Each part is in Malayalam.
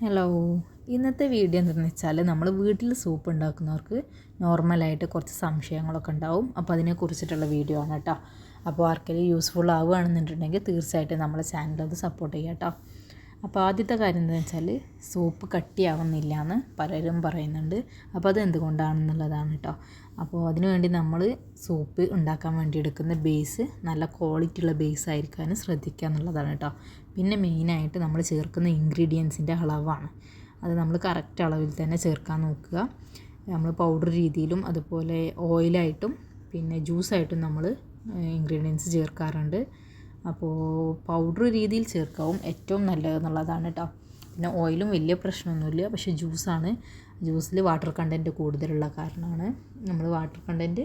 ഹലോ ഇന്നത്തെ വീഡിയോ എന്താണെന്ന് വെച്ചാൽ നമ്മൾ വീട്ടിൽ സൂപ്പ് ഉണ്ടാക്കുന്നവർക്ക് നോർമലായിട്ട് കുറച്ച് സംശയങ്ങളൊക്കെ ഉണ്ടാവും. അപ്പോൾ അതിനെക്കുറിച്ചിട്ടുള്ള വീഡിയോ ആണ് കേട്ടോ. അപ്പോൾ ആർക്കെങ്കിലും യൂസ്ഫുൾ ആവുകയാണെന്നുണ്ടെങ്കിൽ തീർച്ചയായിട്ടും നമ്മളെ ചാനൽ അത് സപ്പോർട്ട് ചെയ്യാം കേട്ടോ. അപ്പോൾ ആദ്യത്തെ കാര്യം എന്താണെന്ന് വെച്ചാൽ സൂപ്പ് കട്ടിയാവുന്നില്ല എന്ന് പലരും പറയുന്നുണ്ട്. അപ്പോൾ അത് എന്തുകൊണ്ടാണെന്നുള്ളതാണ് കേട്ടോ. അപ്പോൾ അതിനുവേണ്ടി നമ്മൾ സൂപ്പ് ഉണ്ടാക്കാൻ വേണ്ടി എടുക്കുന്ന ബേസ് നല്ല ക്വാളിറ്റി ഉള്ള ബേസ് ആയിരിക്കാനും ശ്രദ്ധിക്കുക എന്നുള്ളതാണ് കേട്ടോ. പിന്നെ മെയിനായിട്ട് നമ്മൾ ചേർക്കുന്ന ഇൻഗ്രീഡിയൻസിന്റെ അളവാണ്. അത് നമ്മൾ കറക്റ്റ് അളവിൽ തന്നെ ചേർക്കാൻ നോക്കുക. നമ്മൾ പൗഡർ രീതിയിലും അതുപോലെ ഓയിലായിട്ടും പിന്നെ ജ്യൂസായിട്ടും നമ്മൾ ഇൻഗ്രീഡിയൻസ് ചേർക്കാറുണ്ട്. അപ്പോൾ പൗഡർ രീതിയിൽ ചേർക്കാവും ഏറ്റവും നല്ലതെന്നുള്ളതാണ് കേട്ടോ പിന്നെ ഓയിലും വലിയ പ്രശ്നമൊന്നുമില്ല. പക്ഷേ ജ്യൂസാണ്. ജ്യൂസിൽ വാട്ടർ കണ്ടന്റ് കൂടുതലുള്ള കാരണമാണ്. നമ്മൾ വാട്ടർ കണ്ടന്റ്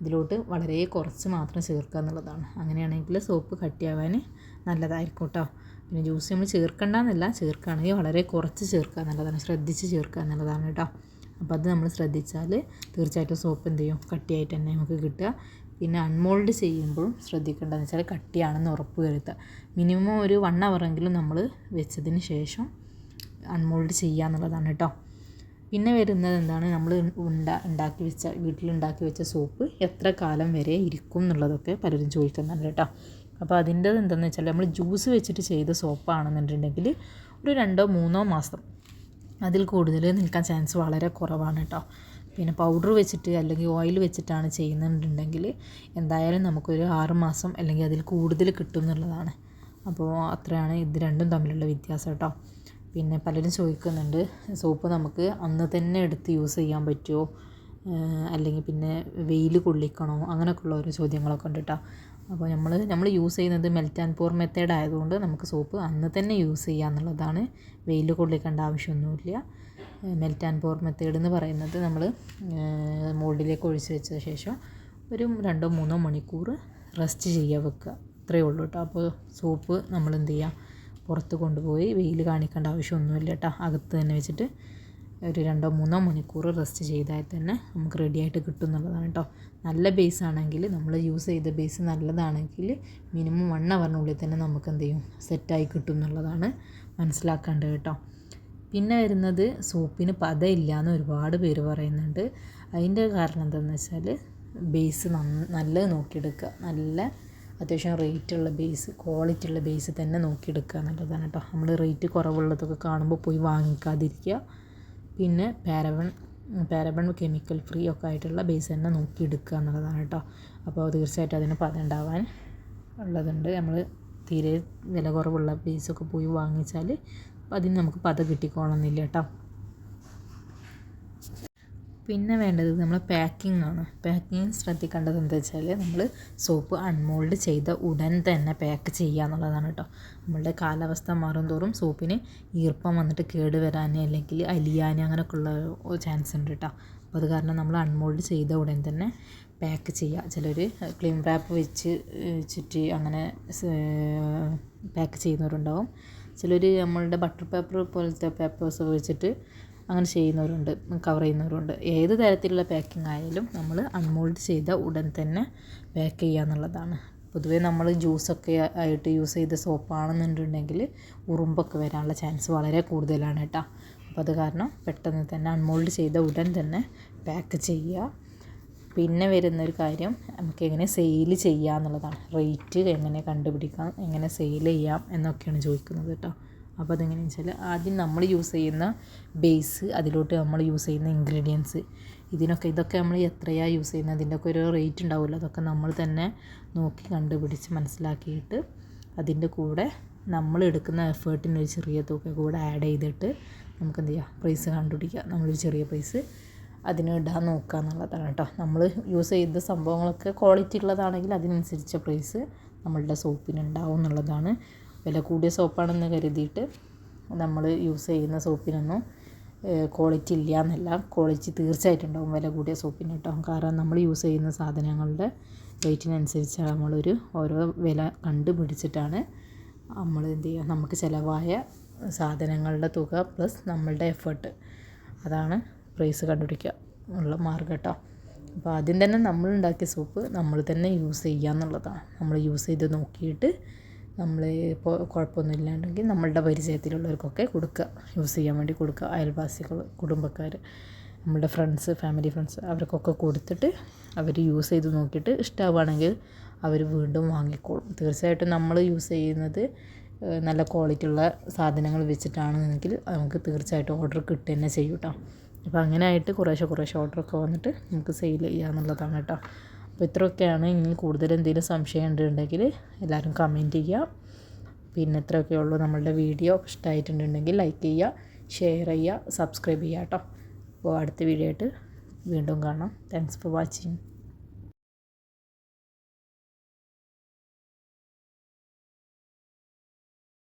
ഇതിലോട്ട് വളരെ കുറച്ച് മാത്രം ചേർക്കുക എന്നുള്ളതാണ്. അങ്ങനെയാണെങ്കിൽ സോപ്പ് കട്ടിയാവാൻ നല്ലതായിരിക്കും കേട്ടോ പിന്നെ ജ്യൂസ് നമ്മൾ ചേർക്കണ്ടെന്നല്ല ചേർക്കുകയാണെങ്കിൽ വളരെ കുറച്ച് ചേർക്കുക എന്നുള്ളതാണ്. ശ്രദ്ധിച്ച് ചേർക്കുക എന്നുള്ളതാണ് കേട്ടോ. അപ്പോൾ അത് നമ്മൾ ശ്രദ്ധിച്ചാൽ തീർച്ചയായിട്ടും സോപ്പ് എന്ത് ചെയ്യും? കട്ടിയായിട്ട് തന്നെ നമുക്ക് കിട്ടുക. പിന്നെ അൺമോൾഡ് ചെയ്യുമ്പോഴും ശ്രദ്ധിക്കേണ്ടതെന്ന് വെച്ചാൽ കട്ടിയാണെന്ന് ഉറപ്പ് വരുത്തുക. മിനിമം ഒരു വൺ അവറെങ്കിലും നമ്മൾ വെച്ചതിന് ശേഷം അൺമോൾഡ് ചെയ്യുക എന്നുള്ളതാണ് കേട്ടോ. പിന്നെ വരുന്നത് എന്താണ്? നമ്മൾ ഉണ്ടാ ഉണ്ടാക്കി വെച്ച വീട്ടിലുണ്ടാക്കി വെച്ച സോപ്പ് എത്ര കാലം വരെ ഇരിക്കും എന്നുള്ളതൊക്കെ പലരും ചോദിക്കുന്നുണ്ട് കേട്ടോ. അപ്പോൾ അതിന്റെ എന്താണെന്ന് വെച്ചാൽ നമ്മൾ ജ്യൂസ് വെച്ചിട്ട് ചെയ്ത സോപ്പാണെന്നുണ്ടെങ്കിൽ ഒരു രണ്ടോ മൂന്നോ മാസം അതിൽ കൂടുതൽ നിൽക്കാൻ ചാൻസ് വളരെ കുറവാണ് കേട്ടോ. പിന്നെ പൗഡർ വെച്ചിട്ട് അല്ലെങ്കിൽ ഓയിൽ വെച്ചിട്ടാണ് ചെയ്യുന്നുണ്ടെങ്കിൽ എന്തായാലും നമുക്കൊരു ആറ് മാസം അല്ലെങ്കിൽ അതിൽ കൂടുതൽ കിട്ടും എന്നുള്ളതാണ്. അപ്പോൾ അത്രയാണ് ഇത് രണ്ടും തമ്മിലുള്ള വ്യത്യാസം കേട്ടോ. പിന്നെ പലരും ചോദിക്കുന്നുണ്ട് സോപ്പ് നമുക്ക് അന്ന് തന്നെ എടുത്ത് യൂസ് ചെയ്യാൻ പറ്റുമോ? അല്ലെങ്കിൽ പിന്നെ വെയിൽ കൊള്ളിക്കണോ? അങ്ങനെയൊക്കെയുള്ള ഓരോ ചോദ്യങ്ങളൊക്കെ ഉണ്ട് കേട്ടോ അപ്പോൾ നമ്മൾ നമ്മൾ യൂസ് ചെയ്യുന്നത് മെൽറ്റ് ആൻഡ് പോർ മെത്തേഡ് ആയതുകൊണ്ട് നമുക്ക് സോപ്പ് അന്ന് തന്നെ യൂസ് ചെയ്യുക എന്നുള്ളതാണ്. വെയിൽ കൊള്ളിക്കേണ്ട ആവശ്യമൊന്നുമില്ല. മെൽറ്റ് ആൻഡ് പോർ മെത്തേഡ് എന്ന് പറയുന്നത് നമ്മൾ മോൾഡിലേക്ക് ഒഴിച്ച് വെച്ച ശേഷം ഒരു രണ്ടോ മൂന്നോ മണിക്കൂർ റെസ്റ്റ് ചെയ്യുക വെക്കുക. അത്രയേ ഉള്ളൂ കേട്ടോ അപ്പോൾ സോപ്പ് നമ്മൾ എന്ത് ചെയ്യുക പുറത്ത് കൊണ്ടുപോയി വെയിൽ കാണിക്കേണ്ട ആവശ്യമൊന്നുമില്ല കേട്ടോ. അകത്ത് തന്നെ വെച്ചിട്ട് ഒരു രണ്ടോ മൂന്നോ മണിക്കൂർ റെസ്റ്റ് ചെയ്താൽ തന്നെ നമുക്ക് റെഡിയായിട്ട് കിട്ടും എന്നുള്ളതാണ് കേട്ടോ. നല്ല ബേസ് ആണെങ്കിൽ നമ്മൾ യൂസ് ചെയ്ത ബേസ് നല്ലതാണെങ്കിൽ മിനിമം വൺ അവറിനുള്ളിൽ തന്നെ നമുക്ക് എന്ത് ചെയ്യും? സെറ്റായി കിട്ടും എന്നുള്ളതാണ് മനസ്സിലാക്കേണ്ടത് കേട്ടോ. പിന്നെ വരുന്നത് സോപ്പിന് പതയില്ല എന്ന് ഒരുപാട് പേര് പറയുന്നുണ്ട്. അതിന്റെ കാരണം എന്താണെന്ന് വെച്ചാൽ ബേസ് നല്ലത് നോക്കിയെടുക്കുക. നല്ല അത്യാവശ്യം റേറ്റുള്ള ബേസ് ക്വാളിറ്റി ഉള്ള ബേസ് തന്നെ നോക്കിയെടുക്കുക എന്നുള്ളതാണ് കേട്ടോ. നമ്മൾ റേറ്റ് കുറവുള്ളതൊക്കെ കാണുമ്പോൾ പോയി വാങ്ങിക്കാതിരിക്കുക. പിന്നെ പാരവൺ പാരബൺ കെമിക്കൽ ഫ്രീ ഒക്കെ ആയിട്ടുള്ള ബേസ് തന്നെ നോക്കിയെടുക്കുക എന്നുള്ളതാണ് കേട്ടോ. അപ്പോൾ തീർച്ചയായിട്ടും അതിന് പത ഉണ്ടാവാൻ ഉള്ളതുണ്ട്. നമ്മൾ തീരെ വില കുറവുള്ള ബേസൊക്കെ പോയി വാങ്ങിച്ചാൽ അതിന് നമുക്ക് പത കിട്ടിക്കോളണമെന്നില്ല കേട്ടോ. പിന്നെ വേണ്ടത് നമ്മൾ പാക്കിംഗ് ആണ്. പാക്കിംഗ് ശ്രദ്ധിക്കേണ്ടത് എന്താ വെച്ചാൽ നമ്മൾ സോപ്പ് അൺമോൾഡ് ചെയ്ത ഉടൻ തന്നെ പാക്ക് ചെയ്യുക എന്നുള്ളതാണ് കേട്ടോ നമ്മളുടെ കാലാവസ്ഥ മാറും തോറും സോപ്പിന് ഈർപ്പം വന്നിട്ട് കേട് വരാൻ അല്ലെങ്കിൽ അലിയാൻ അങ്ങനെയൊക്കെ ഉള്ള ചാൻസ് ഉണ്ട് കേട്ടോ അപ്പോൾ അത് കാരണം നമ്മൾ അൺമോൾഡ് ചെയ്ത ഉടൻ തന്നെ പാക്ക് ചെയ്യുക. ചിലർ ക്ലീൻ റാപ്പ് വെച്ച് ചുറ്റി അങ്ങനെ പാക്ക് ചെയ്യുന്നവരുണ്ടാവും. ചിലർ നമ്മളുടെ ബട്ടർ പേപ്പർ പോലത്തെ പേപ്പേഴ്സ് വെച്ചിട്ട് അങ്ങനെ ചെയ്യുന്നവരുണ്ട് കവർ ചെയ്യുന്നവരുണ്ട്. ഏത് തരത്തിലുള്ള പാക്കിംഗ് ആയാലും നമ്മൾ അൺമോൾഡ് ചെയ്ത ഉടൻ തന്നെ പാക്ക് ചെയ്യുക എന്നുള്ളതാണ്. പൊതുവേ നമ്മൾ ജ്യൂസൊക്കെ ആയിട്ട് യൂസ് ചെയ്ത സോപ്പാണെന്നുണ്ടെങ്കിൽ ഉറുമ്പൊക്കെ വരാനുള്ള ചാൻസ് വളരെ കൂടുതലാണ് കേട്ടോ. അപ്പോൾ അത് കാരണം പെട്ടെന്ന് തന്നെ അൺമോൾഡ് ചെയ്ത ഉടൻ തന്നെ പാക്ക് ചെയ്യുക. പിന്നെ വരുന്നൊരു കാര്യം നമുക്ക് എങ്ങനെ സെയിൽ ചെയ്യാം എന്നുള്ളതാണ് റേറ്റ് എങ്ങനെ കണ്ടുപിടിക്കാം എങ്ങനെ സെയിൽ ചെയ്യാം എന്നൊക്കെയാണ് ചോദിക്കുന്നത് കേട്ടോ. അപ്പോൾ അതെങ്ങനെയാണെന്ന് വെച്ചാൽ ആദ്യം നമ്മൾ യൂസ് ചെയ്യുന്ന ബേസ് അതിലോട്ട് നമ്മൾ യൂസ് ചെയ്യുന്ന ഇൻഗ്രീഡിയൻസ് ഇതിനൊക്കെ ഇതൊക്കെ നമ്മൾ എത്രയാണ് യൂസ് ചെയ്യുന്നത് അതിന്റെയൊക്കെ ഒരു റേറ്റ് ഉണ്ടാവുമല്ലോ അതൊക്കെ നമ്മൾ തന്നെ നോക്കി കണ്ടുപിടിച്ച് മനസ്സിലാക്കിയിട്ട് അതിന്റെ കൂടെ നമ്മൾ എടുക്കുന്ന എഫേർട്ടിന് ഒരു ചെറിയ തുക കൂടെ ആഡ് ചെയ്തിട്ട് നമുക്ക് എന്ത് ചെയ്യാം പ്രൈസ് കണ്ടുപിടിക്കുക നമ്മളൊരു ചെറിയ പ്രൈസ് അതിന് ഇടാൻ നോക്കുക എന്നുള്ളതാണ് കേട്ടോ. നമ്മൾ യൂസ് ചെയ്ത സംഭവങ്ങളൊക്കെ ക്വാളിറ്റി ഉള്ളതാണെങ്കിൽ അതിനനുസരിച്ച പ്രൈസ് നമ്മളുടെ സോപ്പിന് ഉണ്ടാവും എന്നുള്ളതാണ് വില കൂടിയ സോപ്പാണെന്ന് കരുതിയിട്ട് നമ്മൾ യൂസ് ചെയ്യുന്ന സോപ്പിനൊന്നും ക്വാളിറ്റി ഇല്ല എന്നല്ല ക്വാളിറ്റി തീർച്ചയായിട്ടും ഉണ്ടാകും വില കൂടിയ സോപ്പിന് കേട്ടോ. കാരണം നമ്മൾ യൂസ് ചെയ്യുന്ന സാധനങ്ങളുടെ റേറ്റിനനുസരിച്ച് നമ്മളൊരു ഓരോ വില കണ്ടുപിടിച്ചിട്ടാണ് നമ്മൾ എന്ത് ചെയ്യുക നമുക്ക് ചിലവായ സാധനങ്ങളുടെ തുക പ്ലസ് നമ്മളുടെ എഫേർട്ട് അതാണ് പ്രൈസ് കണ്ടുപിടിക്കുക ഉള്ള മാർഗം കേട്ടോ. അപ്പോൾ ആദ്യം തന്നെ നമ്മൾ ഉണ്ടാക്കിയ സോപ്പ് നമ്മൾ തന്നെ യൂസ് ചെയ്യുക എന്നുള്ളതാണ്. നമ്മൾ യൂസ് ചെയ്ത് നോക്കിയിട്ട് നമ്മൾ ഇപ്പോൾ കുഴപ്പമൊന്നും ഇല്ലാണ്ടെങ്കിൽ നമ്മളുടെ പരിചയത്തിലുള്ളവർക്കൊക്കെ കൊടുക്കുക. യൂസ് ചെയ്യാൻ വേണ്ടി കൊടുക്കുക. അയൽവാസികൾ കുടുംബക്കാർ നമ്മുടെ ഫ്രണ്ട്സ് ഫാമിലി ഫ്രണ്ട്സ് അവർക്കൊക്കെ കൊടുത്തിട്ട് അവർ യൂസ് ചെയ്ത് നോക്കിയിട്ട് ഇഷ്ടമാവുകയാണെങ്കിൽ അവർ വീണ്ടും വാങ്ങിക്കോളും. തീർച്ചയായിട്ടും നമ്മൾ യൂസ് ചെയ്യുന്നത് നല്ല ക്വാളിറ്റി ഉള്ള സാധനങ്ങൾ വെച്ചിട്ടാണെന്നെങ്കിൽ നമുക്ക് തീർച്ചയായിട്ടും ഓർഡർ കിട്ടുക തന്നെ ചെയ്യും കേട്ടോ അപ്പോൾ അങ്ങനെ ആയിട്ട് കുറേശ്ശെ കുറേശ്ശെ ഓർഡറൊക്കെ വന്നിട്ട് നമുക്ക് സെയിൽ ചെയ്യുക എന്നുള്ളതാണ് കേട്ടോ അപ്പോൾ ഇത്രയൊക്കെയാണ് ഇനി കൂടുതൽ എന്തെങ്കിലും സംശയം ഉണ്ടെങ്കിൽ എല്ലാവരും കമന്റ് ചെയ്യുക. പിന്നെ ഇത്രയൊക്കെ ഉള്ളൂ നമ്മളുടെ വീഡിയോ ഇഷ്ടമായിട്ടുണ്ടെങ്കിൽ ലൈക്ക് ചെയ്യുക ഷെയർ ചെയ്യുക സബ്സ്ക്രൈബ് ചെയ്യുക കേട്ടോ. അപ്പോൾ അടുത്ത വീഡിയോ ആയിട്ട് വീണ്ടും കാണാം. Thanks for watching